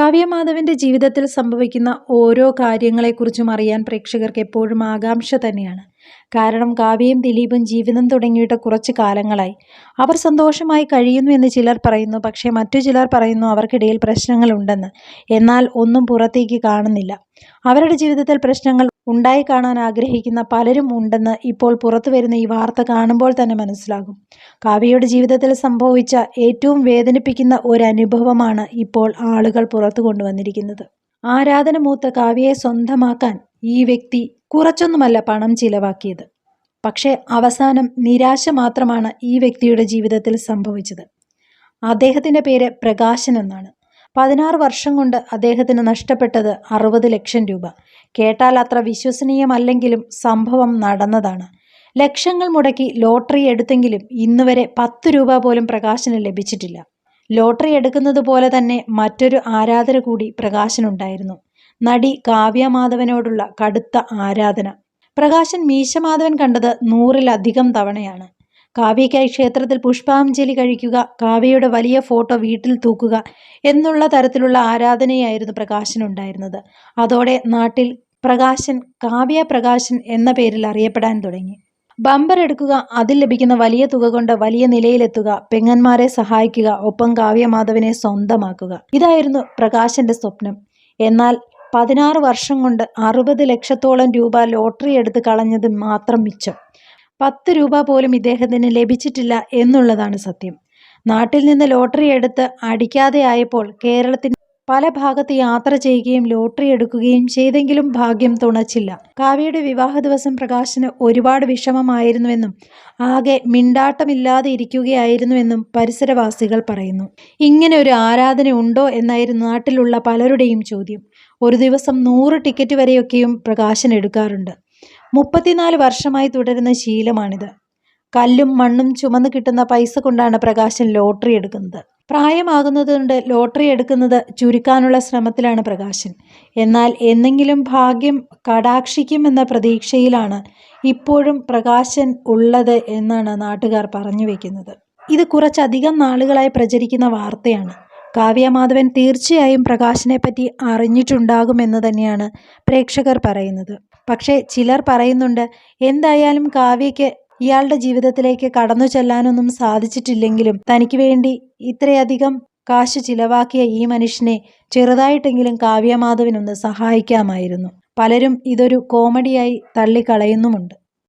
കാവ്യമാധവന്റെ ജീവിതത്തിൽ സംഭവിക്കുന്ന ഓരോ കാര്യങ്ങളെക്കുറിച്ചും അറിയാൻ പ്രേക്ഷകർക്ക് എപ്പോഴും ആകാംക്ഷ തന്നെയാണ്. കാരണം കാവ്യയും ദിലീപും ജീവിതം തുടങ്ങിയിട്ട് കുറച്ച് കാലങ്ങളായി. അവർ സന്തോഷമായി കഴിയുന്നു എന്ന് ചിലർ പറയുന്നു പക്ഷേ മറ്റു ചിലർ പറയുന്നു അവർക്കിടയിൽ പ്രശ്നങ്ങളുണ്ടെന്ന്. എന്നാൽ ഒന്നും പുറത്തേക്ക് കാണുന്നില്ല. അവരുടെ ജീവിതത്തിൽ പ്രശ്നങ്ങൾ ഉണ്ടായി കാണാൻ ആഗ്രഹിക്കുന്ന പലരും ഉണ്ടെന്ന് ഇപ്പോൾ പുറത്തു വരുന്ന ഈ വാർത്ത കാണുമ്പോൾ തന്നെ മനസ്സിലാകും. കാവ്യയുടെ ജീവിതത്തിൽ സംഭവിച്ച ഏറ്റവും വേദനിപ്പിക്കുന്ന ഒരു അനുഭവമാണ് ഇപ്പോൾ ആളുകൾ പുറത്തു കൊണ്ടുവന്നിരിക്കുന്നത്. ആരാധന മൂത്ത കാവ്യയെ സ്വന്തമാക്കാൻ ഈ വ്യക്തി കുറച്ചൊന്നുമല്ല പണം ചിലവാക്കിയത്. പക്ഷേ അവസാനം നിരാശ മാത്രമാണ് ഈ വ്യക്തിയുടെ ജീവിതത്തിൽ സംഭവിച്ചത്. അദ്ദേഹത്തിന്റെ പേര് പ്രകാശൻ എന്നാണ്. പതിനാറ് വർഷം കൊണ്ട് അദ്ദേഹത്തിന് നഷ്ടപ്പെട്ടത് അറുപത് ലക്ഷം രൂപ. കേട്ടാൽ അത്ര വിശ്വസനീയമല്ലെങ്കിലും സംഭവം നടന്നതാണ്. ലക്ഷങ്ങൾ മുടക്കി ലോട്ടറി എടുത്തെങ്കിലും ഇന്നുവരെ പത്ത് രൂപ പോലും പ്രകാശന് ലഭിച്ചിട്ടില്ല. ലോട്ടറി എടുക്കുന്നത് പോലെ തന്നെ മറ്റൊരു ആരാധന കൂടി പ്രകാശനുണ്ടായിരുന്നു നടി കാവ്യമാധവനോടുള്ള കടുത്ത ആരാധന. പ്രകാശൻ മീശമാധവൻ കണ്ടത് നൂറിലധികം തവണയാണ്. കാവ്യയ്ക്കായി ക്ഷേത്രത്തിൽ പുഷ്പാഞ്ജലി കഴിക്കുക കാവ്യയുടെ വലിയ ഫോട്ടോ വീട്ടിൽ തൂക്കുക എന്നുള്ള തരത്തിലുള്ള ആരാധനയായിരുന്നു പ്രകാശനുണ്ടായിരുന്നത് അതോടെ നാട്ടിൽ പ്രകാശൻ കാവ്യ പ്രകാശൻ എന്ന പേരിൽ അറിയപ്പെടാൻ തുടങ്ങി. ബമ്പർ എടുക്കുക അതിൽ ലഭിക്കുന്ന വലിയ തുക കൊണ്ട് വലിയ നിലയിലെത്തുക പെങ്ങന്മാരെ സഹായിക്കുക ഒപ്പം കാവ്യമാധവനെ സ്വന്തമാക്കുക. ഇതായിരുന്നു പ്രകാശന്റെ സ്വപ്നം. എന്നാൽ പതിനാറ് വർഷം കൊണ്ട് അറുപത് ലക്ഷത്തോളം രൂപ ലോട്ടറി എടുത്ത് കളഞ്ഞത് മാത്രം മിച്ചം. പത്ത് രൂപ പോലും ഇദ്ദേഹത്തിന് ലഭിച്ചിട്ടില്ല എന്നുള്ളതാണ് സത്യം. നാട്ടിൽ നിന്ന് ലോട്ടറി എടുത്ത് അടിക്കാതെ ആയപ്പോൾ കേരളത്തിന് പല ഭാഗത്ത് യാത്ര ചെയ്യുകയും ലോട്ടറി എടുക്കുകയും ചെയ്തെങ്കിലും ഭാഗ്യം തുണച്ചില്ല. കാവ്യയുടെ വിവാഹ ദിവസം പ്രകാശന് ഒരുപാട് വിഷമമായിരുന്നുവെന്നും ആകെ മിണ്ടാട്ടമില്ലാതെ ഇരിക്കുകയായിരുന്നുവെന്നും പരിസരവാസികൾ പറയുന്നു. ഇങ്ങനെ ഒരു ആരാധന ഉണ്ടോ എന്നായിരുന്നു നാട്ടിലുള്ള പലരുടെയും ചോദ്യം. ഒരു ദിവസം നൂറ് ടിക്കറ്റ് വരെയൊക്കെയും പ്രകാശൻ എടുക്കാറുണ്ട്. മുപ്പത്തിനാല് വർഷമായി തുടരുന്ന ശീലമാണിത്. കല്ലും മണ്ണും ചുമന്ന് കിട്ടുന്ന പൈസ കൊണ്ടാണ് പ്രകാശൻ ലോട്ടറി എടുക്കുന്നത്. പ്രായമാകുന്നതുകൊണ്ട് ലോട്ടറി എടുക്കുന്നത് ചുരുക്കാനുള്ള ശ്രമത്തിലാണ് പ്രകാശൻ. എന്നാൽ എന്നെങ്കിലും ഭാഗ്യം കടാക്ഷിക്കുമെന്ന പ്രതീക്ഷയിലാണ് ഇപ്പോഴും പ്രകാശൻ ഉള്ളത് എന്നാണ് നാട്ടുകാർ പറഞ്ഞു വയ്ക്കുന്നത് ഇത് കുറച്ചധികം നാളുകളായി പ്രചരിക്കുന്ന വാർത്തയാണ്. കാവ്യമാധവൻ തീർച്ചയായും പ്രകാശിനെപ്പറ്റി പറ്റി അറിഞ്ഞിട്ടുണ്ടാകുമെന്ന് തന്നെയാണ് പ്രേക്ഷകർ പറയുന്നത്. പക്ഷേ ചിലർ പറയുന്നുണ്ട് എന്തായാലും കാവ്യയ്ക്ക് ഇയാളുടെ ജീവിതത്തിലേക്ക് കടന്നു ചെല്ലാനൊന്നും സാധിച്ചിട്ടില്ലെങ്കിലും തനിക്ക് വേണ്ടി ഇത്രയധികം കാശ് ചിലവാക്കിയ ഈ മനുഷ്യനെ ചെറുതായിട്ടെങ്കിലും കാവ്യമാധവനൊന്ന് സഹായിക്കാമായിരുന്നു. പലരും ഇതൊരു കോമഡിയായി തള്ളിക്കളയുന്നുമുണ്ട്.